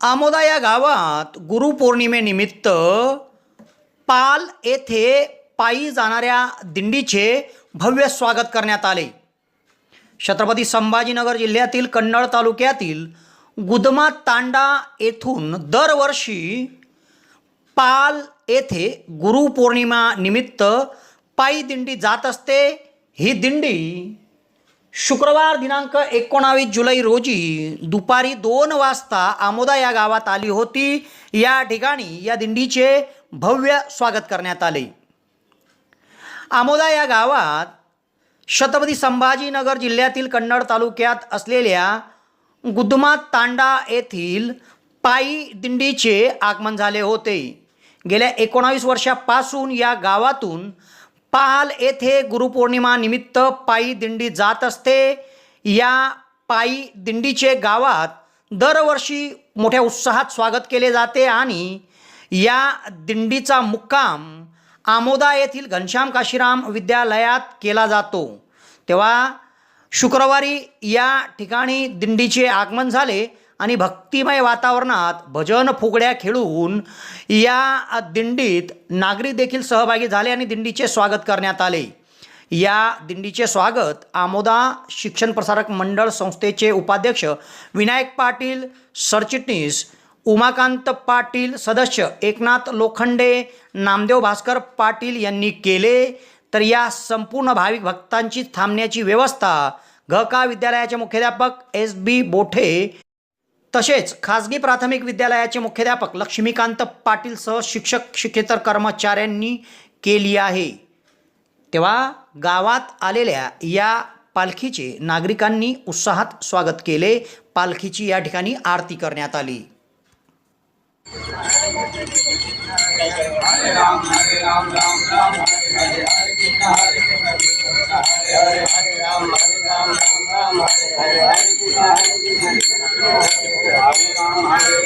आमोदा या गावात गुरुपौर्णिमेनिमित्त पाल येथे पायी जाणाऱ्या दिंडीचे भव्य स्वागत करण्यात आले. छत्रपती संभाजीनगर जिल्ह्यातील कन्नड तालुक्यातील गुदमा तांडा येथून दरवर्षी पाल येथे गुरुपौर्णिमा निमित्त पायी दिंडी जात असते. ही दिंडी शुक्रवार दिनांक एकोणावीस जुलै रोजी दुपारी दोन वाजता आमोदा या गावात आली होती. या ठिकाणी या दिंडीचे भव्य स्वागत करण्यात आले. आमोदा या गावात छत्रपती संभाजीनगर जिल्ह्यातील कन्नड तालुक्यात असलेल्या गुदमा तांडा येथील पायी दिंडीचे आगमन झाले होते. गेल्या एकोणावीस वर्षापासून या गावातून पाल येथे गुरुपौर्णिमानिमित्त पायी दिंडी जात असते. या पायी दिंडीचे गावात दरवर्षी मोठ्या उत्साहात स्वागत केले जाते आणि या दिंडीचा मुक्काम आमोदा येथील घनश्याम काशीराम विद्यालयात केला जातो. तेव्हा शुक्रवारी या ठिकाणी दिंडीचे आगमन झाले. आणि भक्तिमय वातावरणात भजन फुगड्या खेळून या दिंडीत नागरिक देखील सहभागी झाले आणि दिंडीचे स्वागत करण्यात आले. या दिंडीचे स्वागत आमोदा शिक्षण प्रसारक मंडळ संस्थेचे उपाध्यक्ष विनायक पाटील सरचिटणीस उमाकांत पाटील सदस्य एकनाथ लोखंडे नामदेव भास्कर पाटील यांनी केले. तर या संपूर्ण भाविक भक्तांची थांबण्याची व्यवस्था घका विद्यालयाचे मुख्याध्यापक एस बी बोठे तसेच खाजगी प्राथमिक विद्यालयाचे मुख्याध्यापक लक्ष्मीकांत पाटीलसह शिक्षक शिक्षेतर कर्मचाऱ्यांनी केली आहे तेव्हा गावात आलेल्या या पालखीचे नागरिकांनी उत्साहात स्वागत केले पालखीची या ठिकाणी आरती करण्यात आली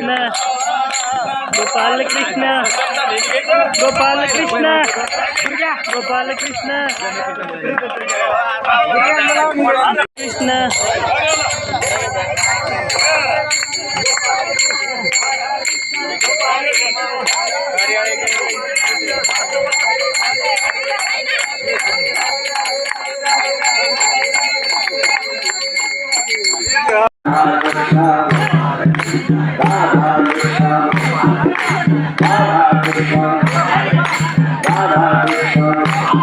Krishna Gopal Krishna Gopal Krishna Gopal Krishna Krishna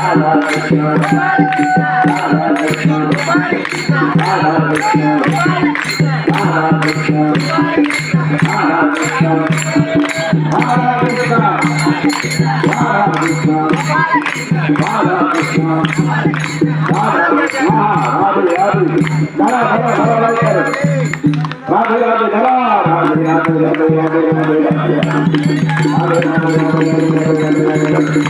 Hare Hare Hare Hare Radhe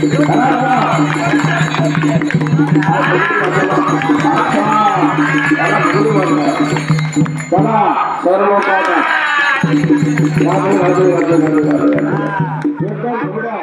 एकदम घोडा